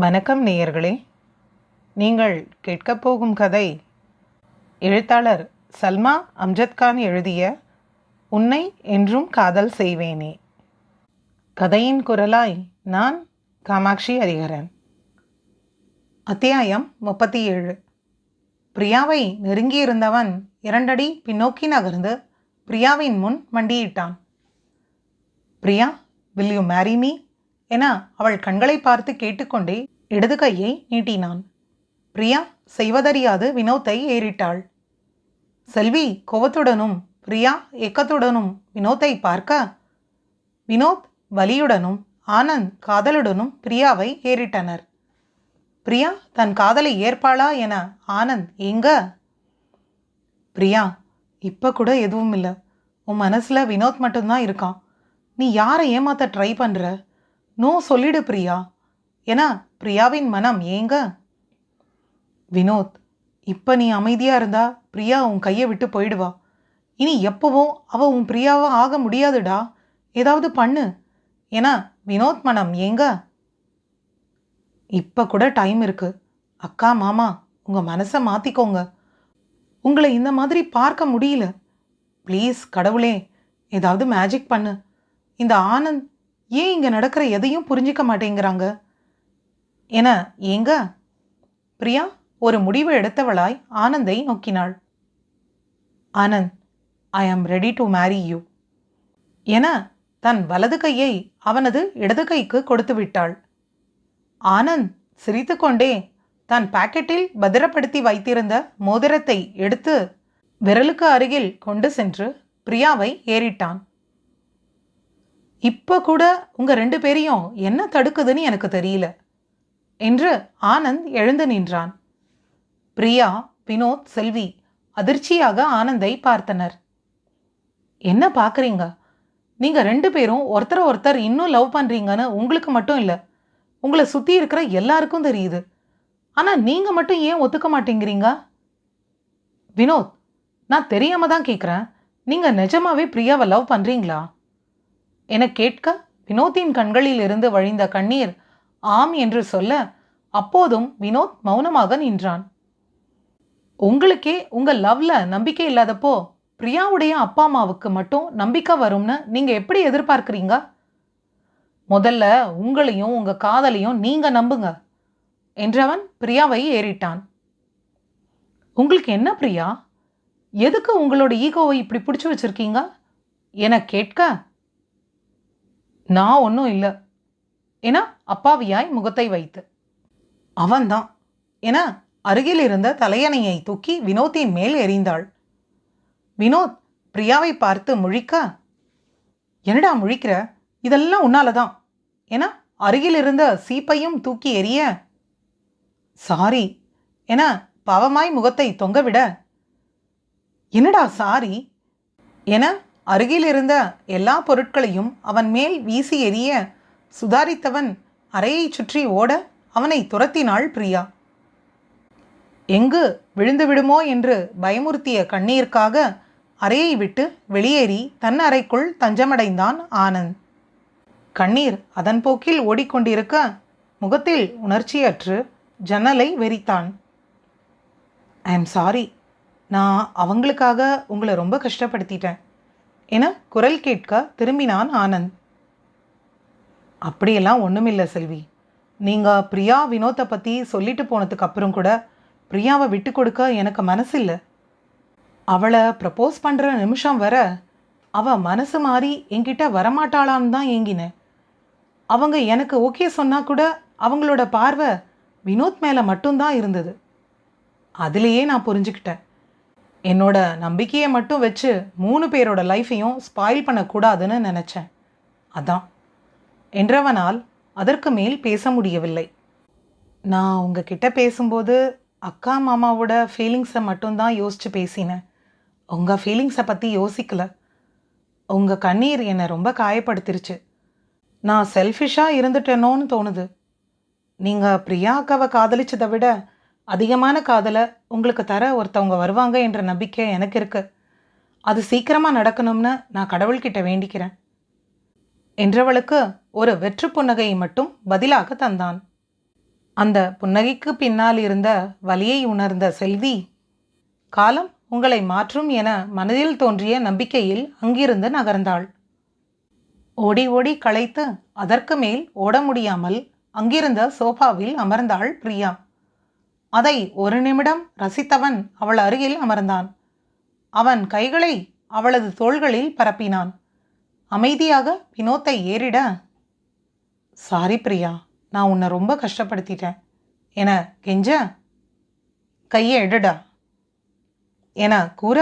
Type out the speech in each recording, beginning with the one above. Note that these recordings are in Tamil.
வணக்கம் நேயர்களே. நீங்கள் கேட்கப் போகும் கதை எழுத்தாளர் சல்மா அம்ஜத் கான் எழுதிய உன்னை என்றும் காதல் செய்வேனே கதையின் குரலாய் நான் காமாட்சி ஹரிகரன் அத்தியாயம் முப்பத்தி ஏழு பிரியாவை நெருங்கியிருந்தவன் இரண்டடி பின்னோக்கி நகர்ந்து பிரியாவின் முன் மண்டியிட்டான். Priya will you marry me என அவள் கண்களை பார்த்து கேட்டுக்கொண்டே இடது கையை நீட்டினான். பிரியா செய்வதறியாது வினோத்தை ஏறிட்டாள். செல்வி கோபத்துடனும் பிரியா ஏக்கத்துடனும் வினோத்தை பார்க்க வினோத் வலியுடனும் ஆனந்த் காதலுடனும் பிரியாவை ஏறிட்டனர். பிரியா தன் காதலை ஏற்பாளா என ஆனந்த் எங்க பிரியா இப்போ கூட எதுவும் இல்லை உன் மனசில் வினோத் மட்டும்தான் இருக்கான். நீ யாரை ஏமாத்த ட்ரை பண்ணுற நோ சொல்லிடு பிரியா. என பிரியாவின் மனம் ஏங்க? வினோத் இப்போ நீ அமைதியாக இருந்தா பிரியா உன் கையை விட்டு போயிடுவா. இனி எப்பவும் அவ உன் பிரியாவா ஆக முடியாதுடா. ஏதாவது பண்ணு. என வினோத் மனம் ஏங்க? இப்போ கூட டைம் இருக்கு. அக்கா மாமா உங்கள் மனசை மாற்றிக்கோங்க உங்களை இந்த மாதிரி பார்க்க முடியல. ப்ளீஸ் கடவுளே ஏதாவது மேஜிக் பண்ணு. இந்த ஆனந்த் ஏன் இங்கே நடக்கிற எதையும் புரிஞ்சிக்க மாட்டேங்கிறாங்க? என ஏங்க? பிரியா ஒரு முடிவு எடுத்தவளாய் ஆனந்தை நோக்கினாள். ஆனந்த் ஐ am ready to marry you என தன் வலது கையை அவனது இடது கைக்கு கொடுத்து விட்டாள். ஆனந்த் சிரித்துக்கொண்டே தன் பாக்கெட்டில் பத்திரப்படுத்தி வைத்திருந்த மோதிரத்தை எடுத்து விரலுக்கு அருகில் கொண்டு சென்று பிரியாவை ஏறிட்டான். இப்போ கூட உங்கள் ரெண்டு பேரையும் என்ன தடுக்குதுன்னு எனக்கு தெரியல. என்று ஆனந்த் எழுந்து நின்றான். பிரியா வினோத் செல்வி அதிர்ச்சியாக ஆனந்தை பார்த்தனர். என்ன பார்க்குறீங்க நீங்கள் ரெண்டு பேரும் ஒருத்தரை ஒருத்தர் இன்னும் லவ் பண்ணுறீங்கன்னு உங்களுக்கு மட்டும் இல்லை உங்களை சுற்றி இருக்கிற எல்லாருக்கும் தெரியுது. ஆனால் நீங்கள் மட்டும் ஏன் ஒத்துக்க மாட்டேங்கிறீங்க? வினோத் நான் தெரியாமல் தான் கேட்குறேன் நீங்கள் நிஜமாவே பிரியாவை லவ் பண்ணுறீங்களா என கேட்க வினோத்தின் கண்களில் இருந்து வழிந்த கண்ணீர் ஆம் என்று சொல்ல அப்போதும் வினோத் மௌனமாக நின்றான். உங்களுக்கே உங்கள் லவ்ல நம்பிக்கை இல்லாதப்போ பிரியாவுடைய அப்பா அம்மாவுக்கு மட்டும் நம்பிக்கை வரும்னு நீங்க எப்படி எதிர்பார்க்குறீங்க? முதல்ல உங்களையும் உங்க காதலையும் நீங்க நம்புங்க என்றவன் பிரியாவை ஏறிட்டான். உங்களுக்கு என்ன பிரியா? எதுக்கு உங்களோட ஈகோவை இப்படி பிடிச்சி வச்சிருக்கீங்க? என கேட்க நான் ஒன்றும் இல்லை. ஏன்னா அப்பாவியாய் முகத்தை வைத்து. அவன்தான். என அருகில் இருந்த தலையணையை தூக்கி வினோத்தின் மேல் எறிந்தாள். வினோத் பிரியாவை பார்த்து முழிக்க என்னடா முழிக்கிற? இதெல்லாம் உன்னால தான் என அருகில் இருந்த சீப்பையும் தூக்கி எறிய சாரி. என பாவமாய் முகத்தை தொங்கவிட என்னடா சாரி? என அருகில் இருந்த எல்லா பொருட்களையும் அவன் மேல் வீசி எறிய சுதாரித்தவன் அறையைச் சுற்றி ஓட அவனை துரத்தினாள் பிரியா. எங்கு விழுந்து விடுமோ? என்று பயமுறுத்திய கண்ணீருக்காக அறையை விட்டு வெளியேறி தன் அறைக்குள் தஞ்சமடைந்தான் ஆனந்த். கண்ணீர் அதன் போக்கில் ஓடிக்கொண்டிருக்க முகத்தில் உணர்ச்சியற்று ஜன்னலை வெறித்தான். I am sorry. நான் அவங்களுக்காக உங்களை ரொம்ப கஷ்டப்படுத்திட்டேன். என குரல் கேட்க திரும்பினான் ஆனந்த். அப்படியெல்லாம் ஒன்றுமில்லை செல்வி. நீங்கள் பிரியா வினோத்தை பற்றி சொல்லிட்டு போனதுக்கு அப்புறம் கூட பிரியாவை விட்டு கொடுக்க எனக்கு மனசு இல்லை அவளை ப்ரப்போஸ் பண்ணுற நிமிஷம் வர அவள் மனசு மாறி என்கிட்ட வரமாட்டாளான்னு தான் ஏங்கினேன் அவங்க எனக்கு ஓகே சொன்னால் கூட அவங்களோட பார்வை வினோத் மேலே மட்டும்தான் இருந்தது. அதுலேயே நான் புரிஞ்சுக்கிட்டேன். என்னோட நம்பிக்கையை மட்டும் வச்சு மூணு பேரோட லைஃப்பையும் ஸ்பாயில் பண்ணக்கூடாதுன்னு நினச்சேன். அதான். என்றவனால் அதற்கு மேல் பேச முடியவில்லை. நான் உங்ககிட்ட பேசும்போது அக்கா மாமாவோட ஃபீலிங்ஸை மட்டும்தான் யோசித்து பேசினேன். உங்கள் ஃபீலிங்ஸை பற்றி யோசிக்கல. உங்கள் கண்ணீர் என்னை ரொம்ப காயப்படுத்திருச்சு. நான் செல்ஃபிஷாக இருந்துட்டேனோன்னு தோணுது. நீங்கள் பிரியா அக்காவை காதலிச்சதை விட அதிகமான காதலை உங்களுக்கு தர ஒருத்தவங்க வருவாங்க என்ற நம்பிக்கை எனக்கு இருக்குது அது சீக்கிரமாக நடக்கணும்னு நான் கடவுள்கிட்ட வேண்டிக்கிறேன். என்றவளுக்கு ஒரு வெற்று புன்னகையை மட்டும் பதிலாக தந்தான். அந்த புன்னகைக்கு பின்னால் இருந்த வலியை உணர்ந்த செல்வி காலம் உங்களை மாற்றும் என மனதில் தோன்றிய நம்பிக்கையில் அங்கிருந்து நகர்ந்தாள். ஓடி ஓடி களைத்து அதற்கு மேல் ஓட முடியாமல் அங்கிருந்த சோஃபாவில் அமர்ந்தாள் பிரியா. அதை ஒரு நிமிடம் ரசித்தவன் அவள் அருகில் அமர்ந்தான். அவன் கைகளை அவளது தோள்களில் பரப்பினான். அமைதியாக வினோத்தை ஏறிட சாரி பிரியா நான் உன்னை ரொம்ப கஷ்டப்படுத்திட்டேன். என கெஞ்ச கையை எடுடா என கூற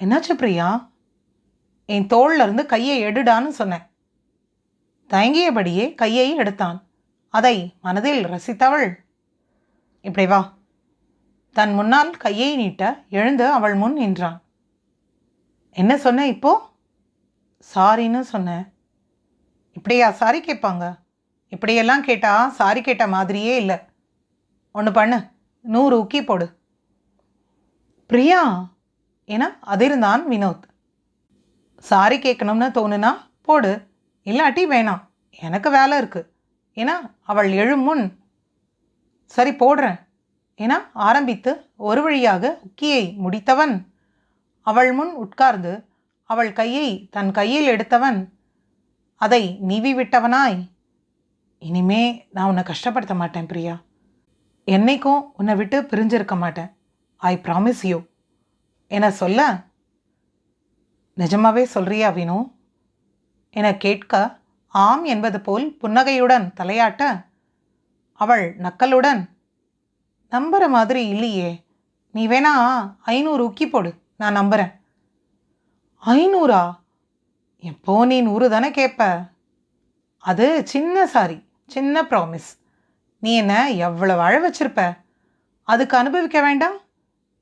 என்னாச்சு பிரியா? என் தோள்ல இருந்து கையை எடுடான்னு சொன்னேன். தயங்கியபடியே கையை எடுத்தான். அதை மனதில் ரசித்தவள் இப்படி வா. தன் முன்னால் கையை நீட்ட எழுந்து அவள் முன் நின்றான். என்ன சொன்ன இப்போ? சாரின்னு சொன்னேன் இப்படியா சாரி கேட்பாங்க? இப்படியெல்லாம் கேட்டால் சாரி கேட்ட மாதிரியே இல்லை. ஒன்று பண்ணு. நூறு உக்கி போடு. பிரியா? என அதிர்ந்தான் வினோத். சாரி கேட்கணும்னு தோணுனா போடு. இல்லாட்டி வேணாம். எனக்கு வேலை இருக்குது ஏன்னா அவள் எழும் முன் சரி போடுறேன். என ஆரம்பித்து ஒரு வழியாக உக்கியை முடித்தவன் அவள் முன் உட்கார்ந்து அவள் கையை தன் கையில் எடுத்தவன் அதை நீவி விட்டவனாய். இனிமே நான் உன்னை கஷ்டப்படுத்த மாட்டேன் பிரியா. என்னைக்கும் உன்னை விட்டு பிரிஞ்சிருக்க மாட்டேன். ஐ ப்ராமிஸ் யூ என சொல்ல நிஜமாவே சொல்றியா வினு? என கேட்க ஆம் என்பது போல் புன்னகையுடன் தலையாட்ட அவள் நக்கலுடன் நம்புற மாதிரி இல்லையே. நீ வேணா ஐநூறு உக்கி போடு. நான் நம்புறேன். ஐநூறா? எப்போ நீ நூறு தானே கேட்ப அது சின்ன சாரி சின்ன ப்ராமிஸ் நீ என்ன எவ்வளோ அழ வச்சிருப்ப? அதுக்கு அனுபவிக்க வேண்டாம்.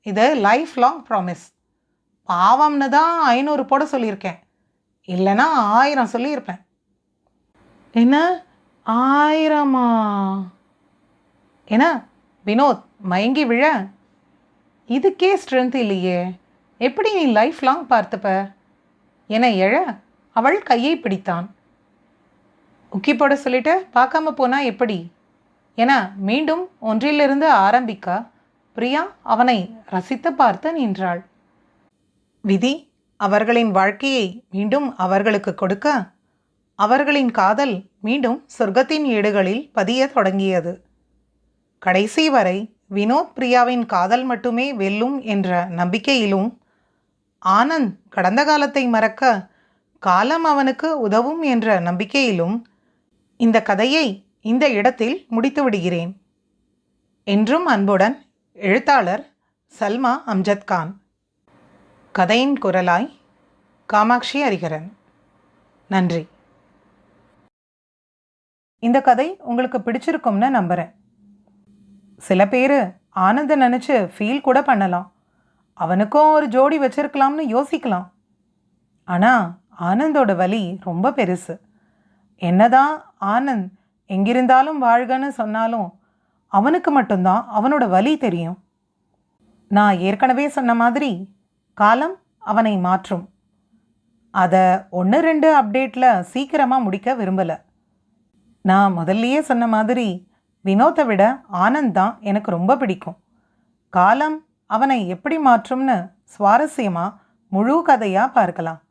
இது லைஃப் லாங் ப்ராமிஸ் பாவம்னு தான் ஐநூறு போட சொல்லியிருக்கேன். இல்லைன்னா ஆயிரம் சொல்லியிருப்பேன். என்ன? ஆயிரமா? என்ன வினோத் மயங்கி விழ. இதுக்கே ஸ்ட்ரென்த் இல்லையே. எப்படி நீ லைஃப் லாங் பார்த்துப்ப? என எழ அவள் கையை பிடித்தான். உக்கி போட சொல்லிட்டு பார்க்காம போனா எப்படி? என மீண்டும் ஒன்றிலிருந்து ஆரம்பிக்க பிரியா அவனை ரசித்து பார்த்து நின்றாள். விதி அவர்களின் வாழ்க்கையை மீண்டும் அவர்களுக்கு கொடுக்க அவர்களின் காதல் மீண்டும் சொர்க்கத்தின் ஏடுகளில் பதிய தொடங்கியது. கடைசி வரை வினோத் பிரியாவின் காதல் மட்டுமே வெல்லும் என்ற நம்பிக்கையிலும் ஆனந்த் கடந்த காலத்தை மறக்க காலம் அவனுக்கு உதவும் என்ற நம்பிக்கையிலும் இந்த கதையை இந்த இடத்தில் முடித்து விடுகிறேன். என்றும் அன்புடன் எழுத்தாளர் சல்மா அம்ஜத் கான். கதையின் குரலாய் காமாட்சி ஹரிகரன் நன்றி. இந்த கதை உங்களுக்கு பிடிச்சிருக்கும்னு நம்புகிறேன் சில பேர் ஆனந்த நினச்சி ஃபீல் கூட பண்ணலாம். அவனுக்கும் ஒரு ஜோடி வச்சிருக்கலாம்னு யோசிக்கலாம். ஆனால் ஆனந்தோட வலி ரொம்ப பெருசு. என்னதான் ஆனந்த் எங்கிருந்தாலும் வாழ்கன்னு சொன்னாலும் அவனுக்கு மட்டும்தான் அவனோட வலி தெரியும். நான் ஏற்கனவே சொன்ன மாதிரி காலம் அவனை மாற்றும். அதை ஒன்று ரெண்டு அப்டேட்டில் சீக்கிரமாக முடிக்க விரும்பலை. நான் முதல்லையே சொன்ன மாதிரி வினோத்தை விட ஆனந்த் தான் எனக்கு ரொம்ப பிடிக்கும். காலம் அவனை எப்படி மாற்றும்னு சுவாரஸ்யமாக முழு கதையாக பார்க்கலாம்.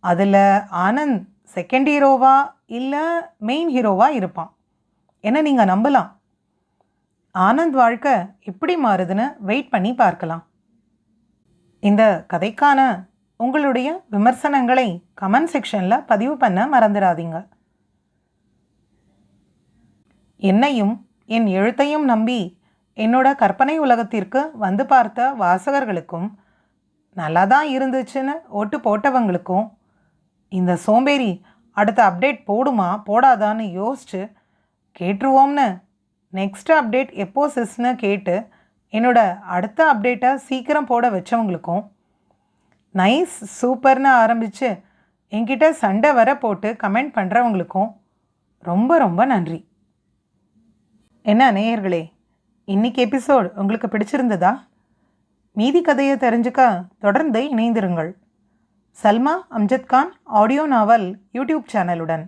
அதில் ஆனந்த் செகண்ட் ஹீரோவா இல்லை மெயின் ஹீரோவா இருப்பான். என்ன நீங்கள் நம்பலாம்? ஆனந்த் வாழ்க்கை எப்படி மாறுதுன்னு வெயிட் பண்ணி பார்க்கலாம். இந்த கதைக்கான உங்களுடைய விமர்சனங்களை கமெண்ட் செக்ஷனில் பதிவு பண்ண மறந்துடாதீங்க. என்னையும் என் எழுத்தையும் நம்பி என்னோட கற்பனை உலகத்திற்கு வந்து பார்த்த வாசகர்களுக்கும் நல்லா தான் இருந்துச்சுன்னு ஓட்டு போட்டவங்களுக்கும் இந்த சோம்பேறி அடுத்த அப்டேட் போடுமா போடாதான்னு யோசிச்சு கேட்டுருவோம்னு நெக்ஸ்ட் அப்டேட் எப்போ சிஸ்னு கேட்டு என்னோட அடுத்த அப்டேட்டை சீக்கிரம் போட வச்சவங்களுக்கும் நைஸ் சூப்பர்னு ஆரம்பித்து என்கிட்ட சண்டை வர போட்டு கமெண்ட் பண்ணுறவங்களுக்கும் ரொம்ப ரொம்ப நன்றி. என்ன நேயர்களே இன்னைக்கு எபிசோட் உங்களுக்கு பிடிச்சிருந்ததா? மீதி கதையை தெரிஞ்சுக்க தொடர்ந்து இணைந்திருங்கள். Salma Amjad Khan audio novel YouTube சேனலுடன்.